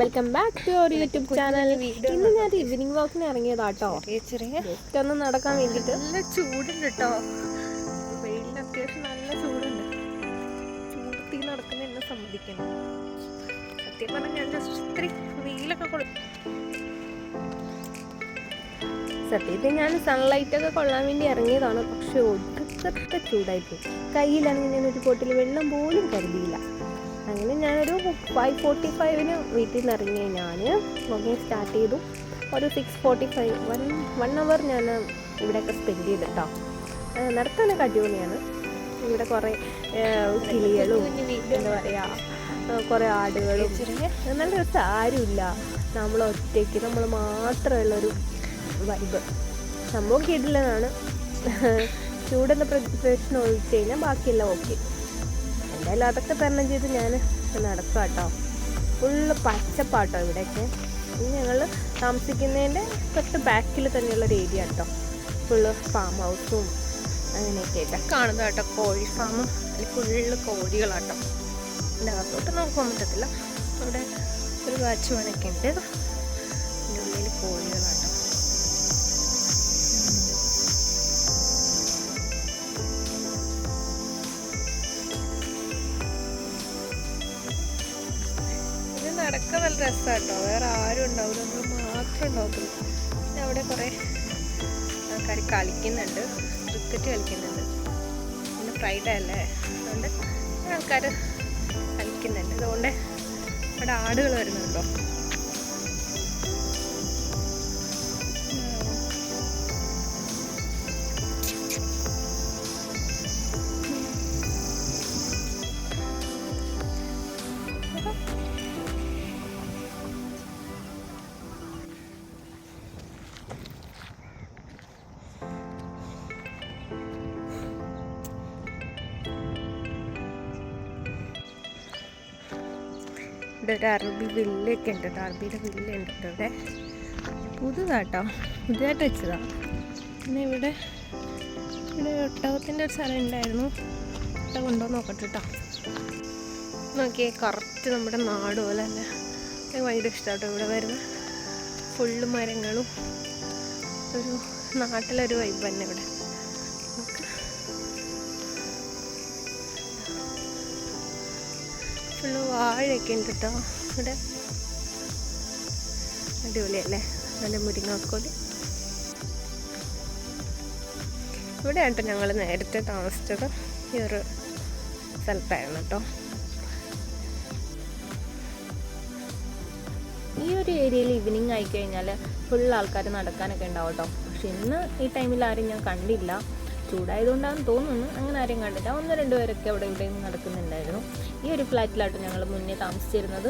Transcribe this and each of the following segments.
Welcome back to our YouTube channel ഇന്ന് ഞാൻ evening വാക്കിന് ഇറങ്ങിയതാട്ടോ. ചെറിയ ചെറിയ ഒന്ന് നടക്കാൻ വേണ്ടിട്ട്. നല്ല ചൂടുണ്ട് കേട്ടോ വെയിലിന് അത്യാവശ്യം നല്ല ചൂടുണ്ട്. ചൂടത്തിൽ നടക്കുന്ന എന്നെ സമ്മതിക്കണം. സത്യം പറഞ്ഞാൽ ഞാൻ ജസ്റ്റ് ഇത്തിരി വെയിലൊക്കെ കൊടു സത്യത്തിൽ ഞാൻ സൺലൈറ്റ് ഒക്കെ കൊള്ളാൻ വേണ്ടി ഇറങ്ങിയതാണ്. പക്ഷെ ഒടുക്കത്തെ ചൂടായിപ്പോയി കയ്യിലാണെങ്കിൽ ഞാൻ ഒരു ബോട്ടിൽ വെള്ളം പോലും കരുതിയില്ല. അങ്ങനെ ഞാനൊരു ഫൈവ് ഫോർട്ടി ഫൈവിന് വീട്ടിൽ നിന്ന് ഇറങ്ങി ഞാൻ വോക്കിങ് സ്റ്റാർട്ട് ചെയ്തു. ഒരു six forty five one one hour ഞാൻ ഇവിടെയൊക്കെ സ്പെൻഡ് ചെയ്തിട്ടോ. നടത്താനൊക്കെ അടിപൊളിയാണ്. ഇവിടെ കുറേ കിളികളും എന്താ പറയുക കുറേ ആടുകളും. നല്ല രസം ആരുമില്ല. നമ്മൾ ഒറ്റയ്ക്ക് നമ്മൾ മാത്രമുള്ളൊരു വൈബ് സംഭവം കിടിലനാണ് ചൂടെന്ന പ്ര- പ്രശ്നം ഒഴിച്ച് കഴിഞ്ഞാൽ ബാക്കിയെല്ലാം ഓക്കെ എന്തായാലും അതൊക്കെ തരണം ചെയ്ത് ഞാൻ നടക്കുക കേട്ടോ ഫുള്ള് പച്ചപ്പാട്ടോ ഇവിടെയൊക്കെ. ഞങ്ങൾ താമസിക്കുന്നതിന്റെ തൊട്ട് ബാക്കിൽ തന്നെയുള്ള ഒരു ഏരിയ കേട്ടോ ഫുള്ള് ഫാം ഹൗസും അങ്ങനെയൊക്കെ ആയിട്ട്. കാണുന്നത് കേട്ടോ കോഴി ഫാം അതിൽ ഫുള്ള് കോഴികളാട്ടോ. എന്റെ അകത്തോട്ട് നമുക്ക് പോകാൻ പറ്റത്തില്ല. അവിടെ ഒരു വാച്ച്മാനൊക്കെ ഉണ്ട്. നല്ല രസമാട്ടോ വേറെ ആരും ഉണ്ടാവില്ല നമ്മൾ മാത്രം ഉണ്ടാവും പിന്നെ അവിടെ കുറേ ആൾക്കാർ കളിക്കുന്നുണ്ട്. ക്രിക്കറ്റ് കളിക്കുന്നുണ്ട്. പിന്നെ ഫ്രൈഡേ അല്ലേ? അതുകൊണ്ട് ആൾക്കാർ കളിക്കുന്നുണ്ട്. അതുകൊണ്ട് അവിടെ ആടുകൾ വരുന്നുണ്ടോ? ഇവിടെ ഒരു അറബി വില്ലൊക്കെ ഉണ്ട് കേട്ടോ. അറബിയുടെ വില്ല ഉണ്ട് കേട്ടോ ഇവിടെ. പുതുതാട്ടോ. പുതുതായിട്ട് വെച്ചതാ. പിന്നെ ഇവിടെ ഇവിടെ ഒട്ടകത്തിന്റെ ഒരു സ്ഥലം ഉണ്ടായിരുന്നു. ഒട്ട കൊണ്ടോ നോക്കട്ടെ കേട്ടോ. നോക്കിയേ കറക്റ്റ് നമ്മുടെ നാട് പോലെ തന്നെ. എനിക്ക് ഭയങ്കര ഇഷ്ടമാട്ടോ ഇവിടെ വരുന്ന ഫുള്ള് മരങ്ങളും. ഒരു നാട്ടിലൊരു വൈബ് തന്നെ ഇവിടെ. ഫുള്ള് വാഴയൊക്കെ ഉണ്ട് കേട്ടോ ഇവിടെ അടിപൊളിയല്ലേ? നല്ല മുരിങ്ങാക്കോൽ. ഇവിടെ കേട്ടോ ഞങ്ങൾ നേരത്തെ താമസിച്ചത്. ഈ ഒരു സ്ഥലത്തായിരുന്നു കേട്ടോ ഈ ഒരു ഏരിയയിൽ ഈവനിങ് ആയിക്കഴിഞ്ഞാൽ ഫുൾ ആൾക്കാർ നടക്കാനൊക്കെ ഉണ്ടാവും കേട്ടോ പക്ഷെ ഇന്ന് ഈ ടൈമിൽ ആരും ഞാൻ കണ്ടില്ല. ചൂടായതുകൊണ്ടാണെന്ന് തോന്നുന്നു. അങ്ങനെ ആരെയും കണ്ടില്ല. ഒന്ന് രണ്ട് പേരൊക്കെ അവിടെ ഇവിടെയും നടക്കുന്നുണ്ടായിരുന്നു. ഈ ഒരു ഫ്ലാറ്റിലാട്ടോ ഞങ്ങൾ മുന്നേ താമസിച്ചിരുന്നത്.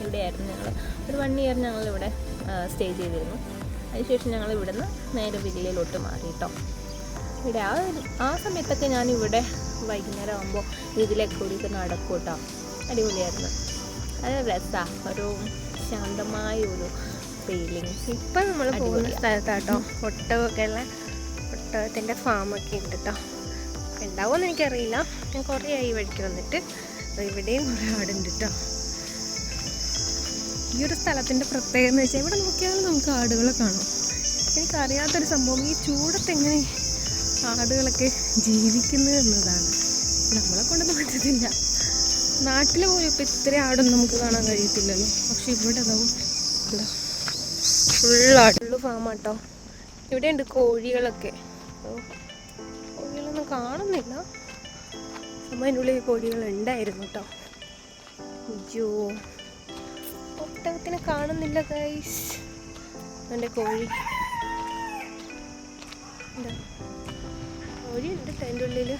ഇവിടെയായിരുന്നു ഞങ്ങൾ. ഒരു വൺ ഇയർ ഞങ്ങൾ ഇവിടെ സ്റ്റേ ചെയ്തിരുന്നു. അതിനുശേഷം ഞങ്ങൾ ഇവിടുന്ന് നേരെ വില്ലയിലോട്ട് മാറി കേട്ടോ ഇവിടെ ആ ഒരു- ആ സമയത്തൊക്കെ ഞാൻ ഇവിടെ വൈകുന്നേരം ആകുമ്പോൾ ഇതിലേക്ക് കൂടിയിട്ട് നടക്കും കേട്ടോ അടിപൊളിയായിരുന്നു. അത് രസമാണ് ഒരു ശാന്തമായ ഒരു ഫീലിങ്സ് ഇപ്പം നമ്മൾ പോകുന്ന. സ്ഥലത്താട്ടോ ഒട്ടകമൊക്കെ ഉള്ള ഒട്ടകത്തിന്റെ ഫാമൊക്കെ ഉണ്ട് കേട്ടോ ഉണ്ടാവുമെന്ന് എനിക്കറിയില്ല. ഞാൻ കുറേ ആയി വഴിക്ക് വന്നിട്ട്. ഇവിടെയും കുറേ ആടുണ്ട് കേട്ടോ. ഈ ഒരു സ്ഥലത്തിന്റെ പ്രത്യേകത എന്ന് വെച്ചാൽ ഇവിടെ നോക്കിയാലും നമുക്ക് ആടുകളെ കാണാം. എനിക്കറിയാത്തൊരു സംഭവം. ഈ ചൂടത്ത് എങ്ങനെ ആടുകളൊക്കെ ജീവിക്കുന്നത് എന്നതാണ്. നമ്മളെ കൊണ്ട് പറ്റത്തില്ല. നാട്ടിൽ പോലും ഇപ്പം ഇത്ര ആടൊന്നും നമുക്ക് കാണാൻ കഴിയത്തില്ലല്ലോ. പക്ഷെ ഇവിടെ അതാവും എന്താ ഫുള്ളാണ് ഫുള്ള് ഇവിടെ ഉണ്ട് കോഴികളൊക്കെ. കോഴികളൊന്നും കാണുന്നില്ല. അമ്മ അതിന്റെ ഉള്ളിൽ കോഴികൾ ഉണ്ടായിരുന്നു കേട്ടോ. അയ്യോ ഒട്ടകത്തിനെ കാണുന്നില്ല ഗൈസ് എന്റെ കോഴി. കോഴി ഉണ്ട് അതിന്റെ ഉള്ളിൽ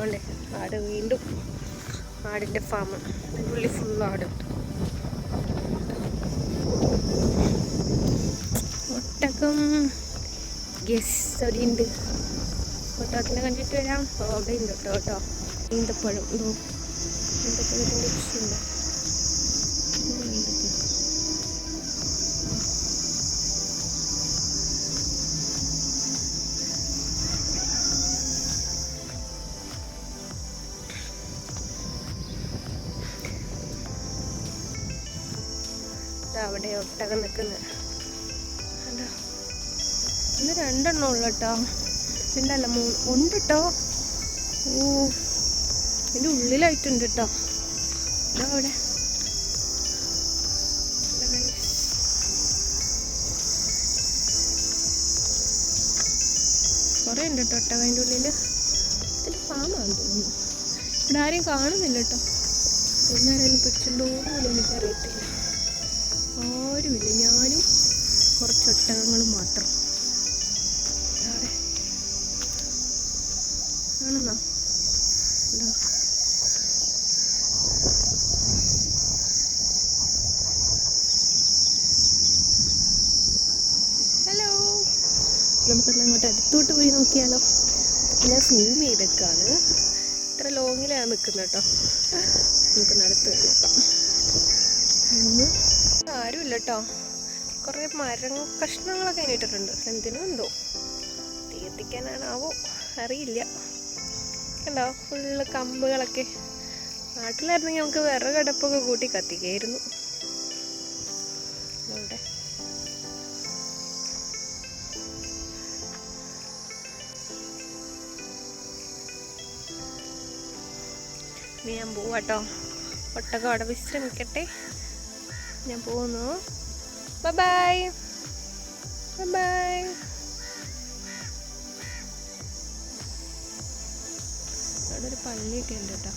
ഇതുകൊണ്ട് ആട് വീണ്ടും ആടിന്റെ ഫാം പുള്ളി ഫുൾ ആടുണ്ട് ഒട്ടകം യെസ് അവിടെ ഒട്ടകത്തിനെ കണ്ടിട്ട് വരാം. അവിടെ ഉണ്ട് കേട്ടോ കേട്ടോ. ഈന്തപ്പഴം ഈന്തപ്പഴത്തിന്റെ കൃഷിയുണ്ട് അവിടെ ഒട്ടകം നിൽക്കുന്നത് കണ്ടോ ഇന്ന് രണ്ടെണ്ണം ഉള്ളു കേട്ടോ. രണ്ടല്ല മൂന്ന് ഉണ്ട് കേട്ടോ. ഓ ഇതിന്റെ ഉള്ളിലായിട്ടുണ്ട് കേട്ടോ. ഇതാ അവിടെ. ഇതാ. കുറേ ഉണ്ട് കേട്ടോ ഒട്ടകം അതിന്റെ ഉള്ളിൽ ഇതിന്റെ ഫാമാണ് തോന്നുന്നു. ഇവിടെ ആരെയും കാണുന്നില്ല കേട്ടോ. എന്നാരെങ്കിലും പിടിച്ചിട്ടുണ്ടോ പോലും എനിക്കറിയത്തില്ല. ആരുമില്ല. ഞാനും കുറച്ച് ഒട്ടകങ്ങളും മാത്രം. ഹലോ. നമുക്കെല്ലാം അങ്ങോട്ട് അടുത്തോട്ട് പോയി നോക്കിയാലോ. ഞാൻ സൂം ചെയ്തേക്കാണ്. ഇത്ര ലോങ്ങിലാണ് നിൽക്കുന്നത് കേട്ടോ നമുക്ക് അടുത്ത് പോയി നോക്കാം. ഉം. ആരുമില്ല കേട്ടോ കുറേ മരം കഷ്ണങ്ങളൊക്കെ കഴിഞ്ഞിട്ടുണ്ട് എന്തിനും എന്തോ. തീർത്തിക്കാനാണാവോ? അറിയില്ല. കണ്ടോ? ഫുള്ള് കമ്പുകളൊക്കെ. നാട്ടിലായിരുന്നെങ്കിൽ നമുക്ക് വിറകടുപ്പൊക്കെ കൂട്ടി കത്തിക്കായിരുന്നു. ഞാൻ പോവാട്ടോ. ഒട്ടകം അവിടെ വിശ്രമിക്കട്ടെ. ഞാൻ പോകുന്നു ബൈ ബൈ അവിടെ ഒരു പള്ളിയൊക്കെ ഉണ്ട് കേട്ടോ.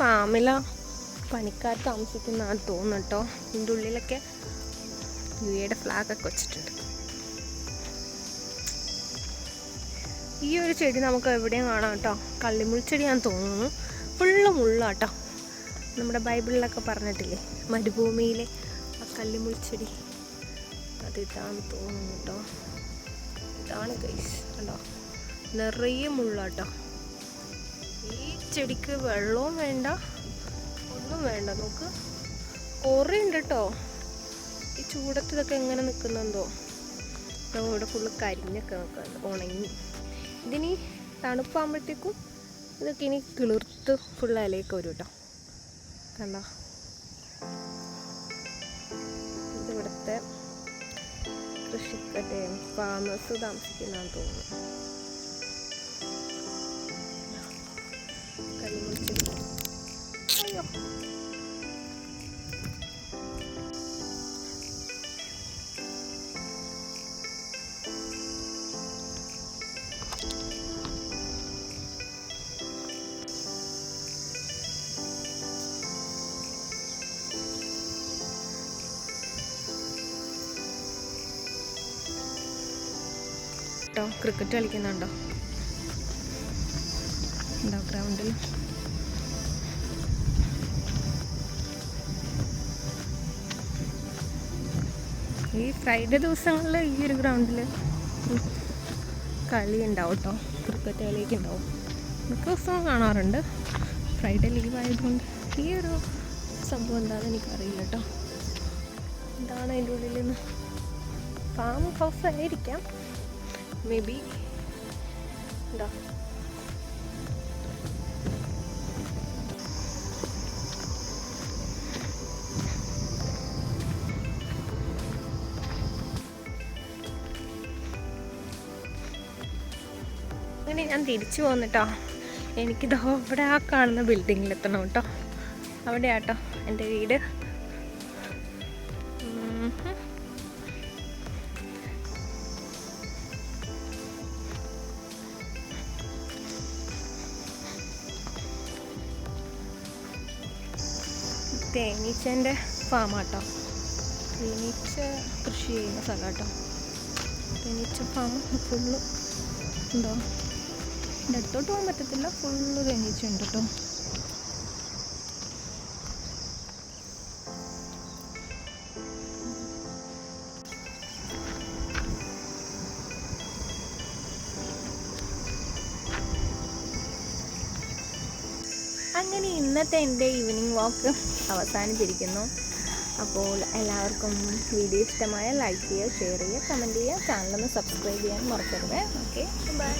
ഫാമിലാ പണിക്കാർ താമസിക്കുന്നതാണ് തോന്നുന്നു കേട്ടോ. ഇതിന്റെ ഉള്ളിലൊക്കെ യു എയുടെ ഫ്ലാഗൊക്കെ വെച്ചിട്ടുണ്ട്. ഈ ഒരു ചെടി നമുക്ക് എവിടെയും കാണാം കേട്ടോ. കള്ളിമുൾച്ചെടിയാന്ന് തോന്നുന്നു. ഫുള്ള് മുള്ളാട്ടോ നമ്മുടെ ബൈബിളിലൊക്കെ പറഞ്ഞിട്ടില്ലേ മരുഭൂമിയിലെ ആ കള്ളിമുൾച്ചെടി അത് ഇതാന്ന് തോന്നുന്നു കേട്ടോ. ഇതാണ് കൈസ് കണ്ടോ? നിറയെ മുള്ളാട്ടോ ഈ ചെടിക്ക് വെള്ളവും വേണ്ട. ഒന്നും വേണ്ട. നമുക്ക് കുറേയുണ്ട് കേട്ടോ ഈ ചൂടത്ത് ഇതൊക്കെ എങ്ങനെ നിൽക്കുന്നുണ്ടോ ഇവിടെ ഫുള്ള് കരിഞ്ഞൊക്കെ നിൽക്കുന്നുണ്ട് ഉണങ്ങി. ഇതിനി തണുപ്പാകുമ്പോഴത്തേക്കും ഇതൊക്കെ ഇനി കിളിർത്ത് ഫുൾ ഇലയൊക്കെ വരും കേട്ടോ കണ്ടോ? ഇതിവിടുത്തെ കൃഷിക്കട്ടെ ഫാമേഴ്സ് താമസിക്കുന്നതാണെന്ന് തോന്നുന്നു. അയ്യോ ക്രിക്കറ്റ് കളിക്കുന്നുണ്ടോ? ഉണ്ടോ ഗ്രൗണ്ടിൽ ഈ ഫ്രൈഡേ ദിവസങ്ങളിൽ ഈ ഒരു ഗ്രൗണ്ടിൽ കളി ഉണ്ടാവും കേട്ടോ ക്രിക്കറ്റ് കളിയൊക്കെ ഉണ്ടാവും മിക്ക ദിവസവും കാണാറുണ്ട്. ഫ്രൈഡേ ലീവ് ആയതുകൊണ്ട് ഈ ഒരു സംഭവം എന്താണെന്ന് എനിക്കറിയില്ല കേട്ടോ എന്താണ് അതിന്റെ ഉള്ളിൽ നിന്ന് ഫാം ഹൗസ് ആയിരിക്കാം. മേ ബി എന്താ ഞാൻ തിരിച്ചു പോന്നിട്ടോ. എനിക്കിതോ അവിടെ ആ കാണുന്ന ബിൽഡിങ്ങിൽ എത്തണം കേട്ടോ. അവിടെയാട്ടോ എന്റെ വീട്. തേനീച്ചന്റെ ഫാമാട്ടോ തേനീച്ച കൃഷി ചെയ്യുന്ന സ്ഥലം കേട്ടോ. തേനീച്ച ഫാം ഫുള്ള് ഉണ്ടോ എന്റെ അടുത്തോട്ട് പോകാൻ പറ്റത്തില്ല. ഫുള്ള് തേനീച്ച ഉണ്ട് കേട്ടോ അങ്ങനെ ഇന്നത്തെ എന്റെ ഈവനിങ് വാക്ക് അവസാനിച്ചിരിക്കുന്നു. അപ്പോൾ എല്ലാവർക്കും വീഡിയോ ഇഷ്ടമായ ലൈക്ക് ചെയ്യുക ഷെയർ ചെയ്യുക കമന്റ് ചെയ്യുക ചാനലൊന്ന് സബ്സ്ക്രൈബ് ചെയ്യാൻ മറക്കരുത്. Okay bye